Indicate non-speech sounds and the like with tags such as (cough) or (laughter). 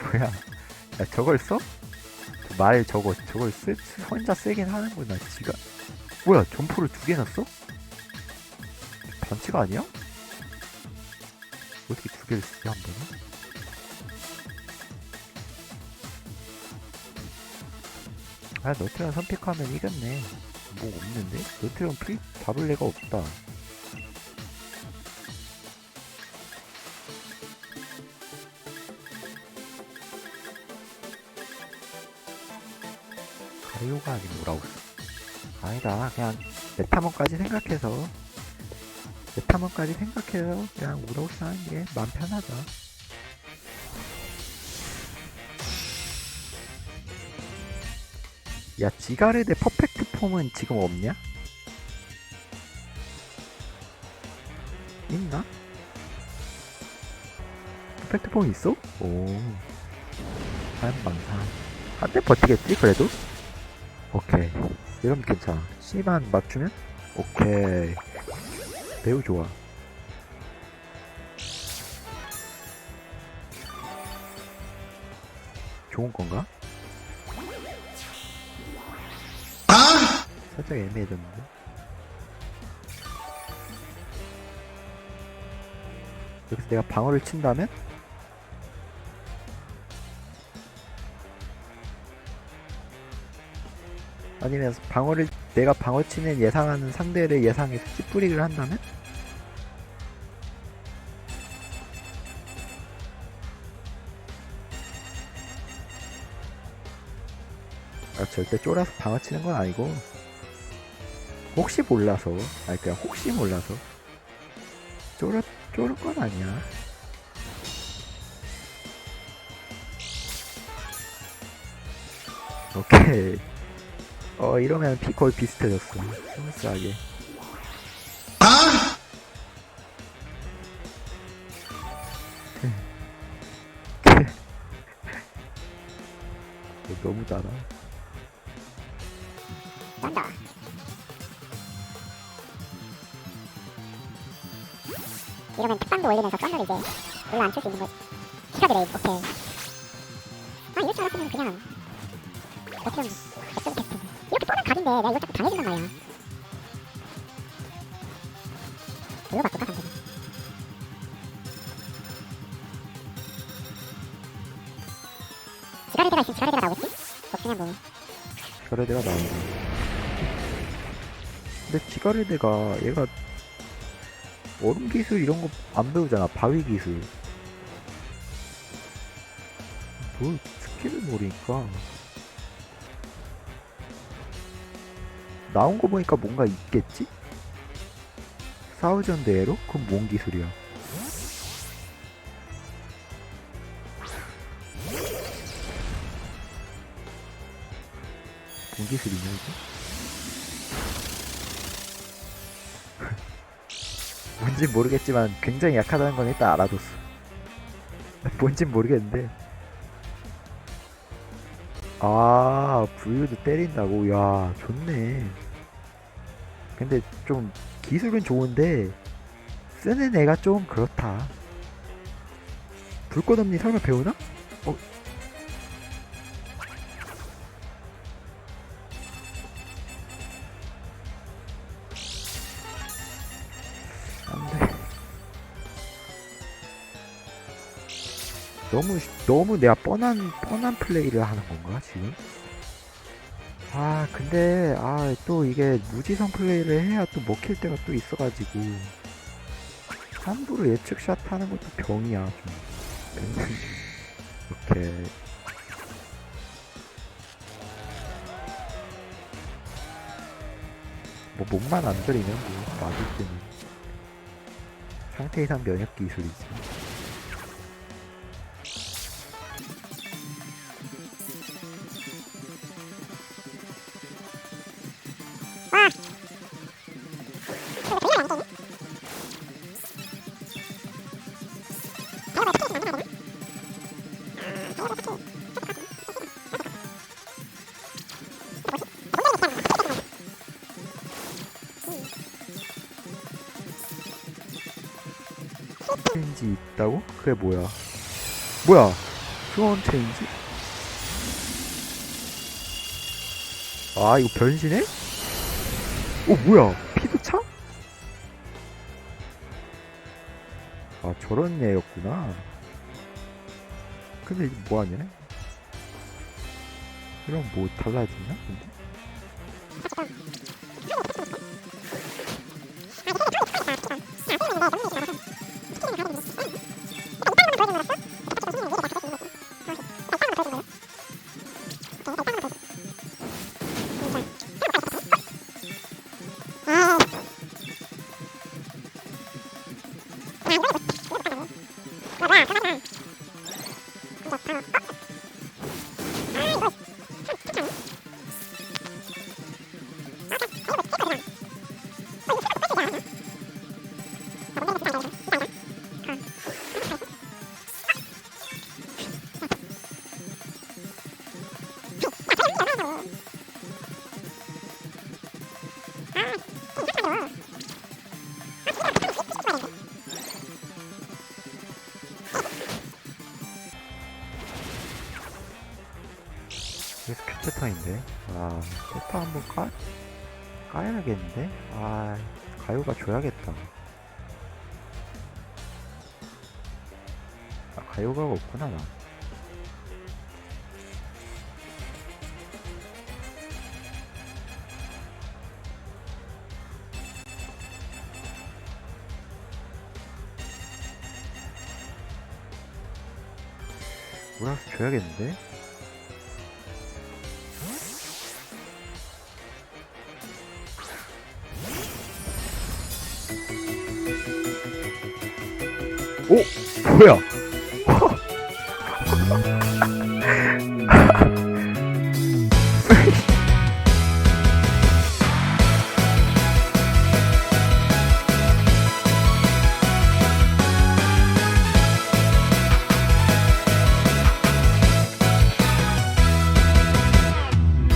뭐야? 야 저걸 써? 말 저거 저걸 쓰, 쓰- 혼자 쓰긴 하는구나. 지가 뭐야? 점포를 두 개나 써? 반칙 아니야? 어떻게 두 개를 쓰지 한 번에? 아 너트랑 선택하면 이겼네. 뭐 없는데? 너트랑 필 잡을 애가 없다. 가리오가 아닌 뭐라고 써? 아니다 그냥 메타몬까지 생각해서 메타몬까지 생각해서 그냥 우라우스 하는 게 마음 편하다 야 지가르드 퍼펙트 폼은 지금 없냐? 있나? 퍼펙트 폼 있어? 오 하얀방사 한대 버티겠지 그래도? 오케이 이러면 괜찮아 C만 맞추면? 오케이 매우 좋아 좋은 건가? 살짝 애매해졌는데 여기서 내가 방어를 친다면? 아니면 방어를 내가 방어 치는 예상하는 상대를 예상해서 찌뿌리를 한다면? 아, 절대 쫄아서 방어 치는 건 아니고. 혹시 몰라서. 아니 그냥 혹시 몰라서. 쫄아 쫄은 건 아니야. 오케이 어 이러면 피 거의 비슷해졌어 스무스하게 이거 너무 달아 쩐다. 이러면 특방도 올리면서 썬더를 이제 올라앉힐 수 있는 거지. 키카드레이, 오케이. 아, 이럴 줄 알았으면 그냥 어떻게 하면 뻔한 각인데 내가 이걸 자꾸 당해준단 말이야. 이거 바꿀까, 상대 지가리드가 있으면 지가리드가 나오겠지? 없으면 뭐. 지가레드가 나오네 근데 지가레드가 얘가 얼음 기술 이런 거 안 배우잖아 바위 기술 뭘 스킬을 모르니까 나온 거 보니까 뭔가 있겠지? 사우전 대로? 그럼 뭔 기술이야? 뭔 기술이냐 이게? (laughs) 뭔진 모르겠지만 굉장히 약하다는 건 일단 알아뒀어. (laughs) 뭔진 모르겠는데. 아, 부유도 때린다고? 야, 좋네. 근데 좀 기술은 좋은데 쓰는 애가 좀 그렇다. 불꽃 언니 설마 배우나? 어? 안 돼. 너무 너무 내가 뻔한 뻔한 플레이를 하는 건가 지금? 아 근데 아 또 이게 무지성 플레이를 해야 또 먹힐 때가 또 있어가지고 함부로 예측샷 하는 것도 병이야 좀. (laughs) 이렇게 뭐 몸만 안 들이면 뭐 맞을 때는 상태 이상 면역 기술이지. 있다고? 그게 뭐야? 뭐야? 스원 체인지? 아 이거 변신해? 오 뭐야 피드 차? 아 저런 애였구나 근데 이게 뭐하냐? 이런 뭐 달라지나? 근데? (laughs) 그래 서 교체타인데? 아 세타 한번 까 까야겠는데? 아 가요가 줘야겠다. 아 가요가 없구나 나. 뭐라서 줘야겠는데 오 뭐야